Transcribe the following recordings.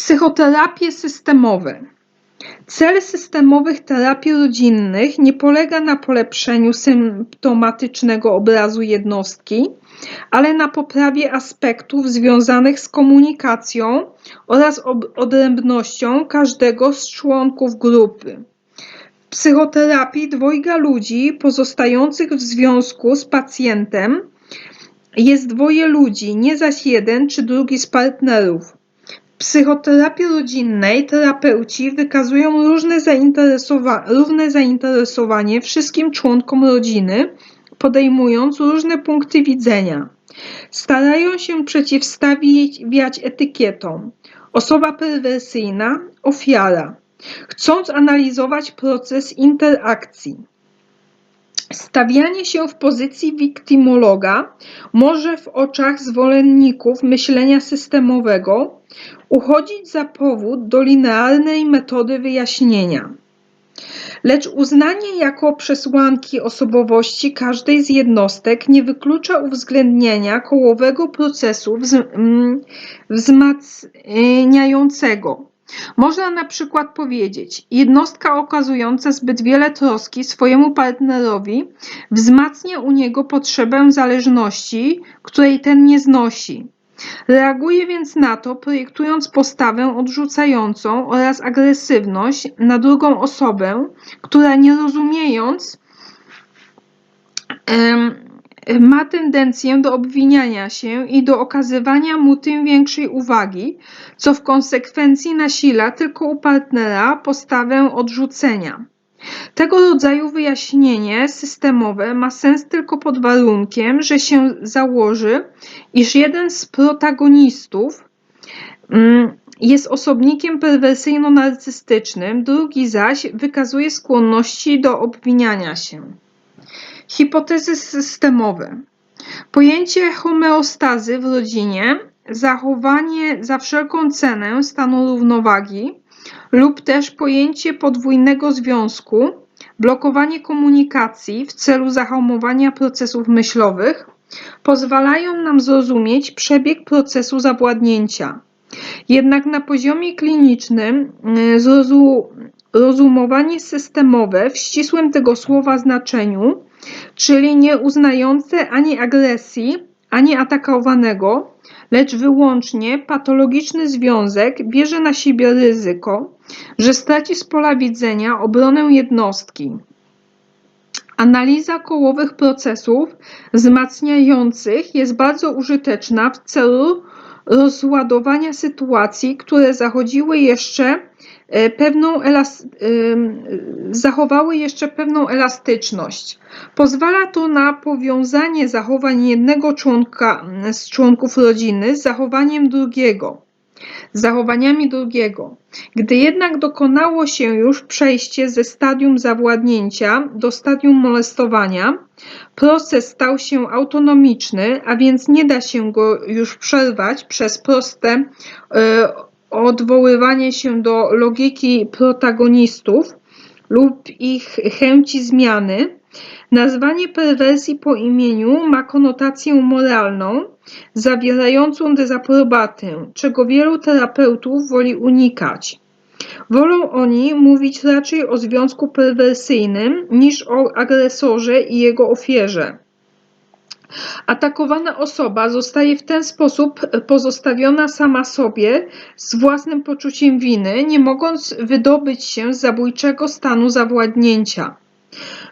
Psychoterapie systemowe. Cel systemowych terapii rodzinnych nie polega na polepszeniu symptomatycznego obrazu jednostki, ale na poprawie aspektów związanych z komunikacją oraz odrębnością każdego z członków grupy. W psychoterapii dwojga ludzi pozostających w związku z pacjentem jest dwoje ludzi, nie zaś jeden czy drugi z partnerów. Psychoterapii rodzinnej terapeuci wykazują różne zainteresowa równe zainteresowanie wszystkim członkom rodziny, podejmując różne punkty widzenia. Starają się przeciwstawiać etykietom osoba perwersyjna, ofiara, chcąc analizować proces interakcji. Stawianie się w pozycji wiktymologa może w oczach zwolenników myślenia systemowego uchodzić za powód do linearnej metody wyjaśnienia. Lecz uznanie jako przesłanki osobowości każdej z jednostek nie wyklucza uwzględnienia kołowego procesu wzmacniającego. Można na przykład powiedzieć, jednostka okazująca zbyt wiele troski swojemu partnerowi wzmacnia u niego potrzebę zależności, której ten nie znosi. Reaguje więc na to, projektując postawę odrzucającą oraz agresywność na drugą osobę, która nie rozumiejąc, ma tendencję do obwiniania się i do okazywania mu tym większej uwagi, co w konsekwencji nasila tylko u partnera postawę odrzucenia. Tego rodzaju wyjaśnienie systemowe ma sens tylko pod warunkiem, że się założy, iż jeden z protagonistów mm, jest osobnikiem perwersyjno-narcystycznym, drugi zaś wykazuje skłonności do obwiniania się. Hipotezy systemowe. Pojęcie homeostazy w rodzinie, zachowanie za wszelką cenę stanu równowagi lub też pojęcie podwójnego związku, blokowanie komunikacji w celu zahamowania procesów myślowych pozwalają nam zrozumieć przebieg procesu zawładnięcia. Jednak na poziomie klinicznym y, zrozumowanie systemowe w ścisłym tego słowa znaczeniu czyli nie uznające ani agresji, ani atakowanego, lecz wyłącznie patologiczny związek bierze na siebie ryzyko, że straci z pola widzenia obronę jednostki. Analiza kołowych procesów wzmacniających jest bardzo użyteczna w celu rozładowania sytuacji, które zachodziły jeszcze E, pewną zachowały jeszcze pewną elastyczność. Pozwala to na powiązanie zachowań jednego członka z członków rodziny z zachowaniem drugiego, z zachowaniami drugiego. Gdy jednak dokonało się już przejście ze stadium zawładnięcia do stadium molestowania, proces stał się autonomiczny, a więc nie da się go już przerwać przez proste yy, odwoływanie się do logiki protagonistów lub ich chęci zmiany, nazwanie perwersji po imieniu ma konotację moralną, zawierającą dezaprobatę, czego wielu terapeutów woli unikać. Wolą oni mówić raczej o związku perwersyjnym niż o agresorze i jego ofierze. Atakowana osoba zostaje w ten sposób pozostawiona sama sobie z własnym poczuciem winy, nie mogąc wydobyć się z zabójczego stanu zawładnięcia.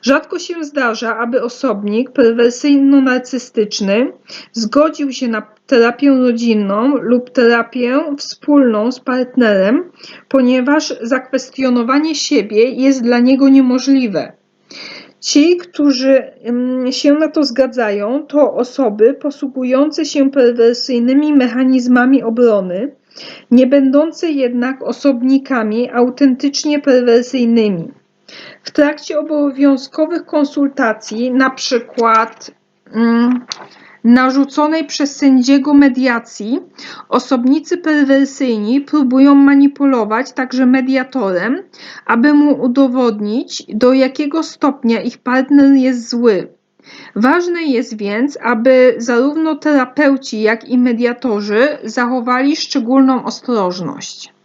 Rzadko się zdarza, aby osobnik perwersyjno-narcystyczny zgodził się na terapię rodzinną lub terapię wspólną z partnerem, ponieważ zakwestionowanie siebie jest dla niego niemożliwe. Ci, którzy się na to zgadzają, to osoby posługujące się perwersyjnymi mechanizmami obrony, nie będące jednak osobnikami autentycznie perwersyjnymi. W trakcie obowiązkowych konsultacji, na przykład narzuconej przez sędziego mediacji, osobnicy perwersyjni próbują manipulować także mediatorem, aby mu udowodnić, do jakiego stopnia ich partner jest zły. Ważne jest więc, aby zarówno terapeuci, jak i mediatorzy zachowali szczególną ostrożność.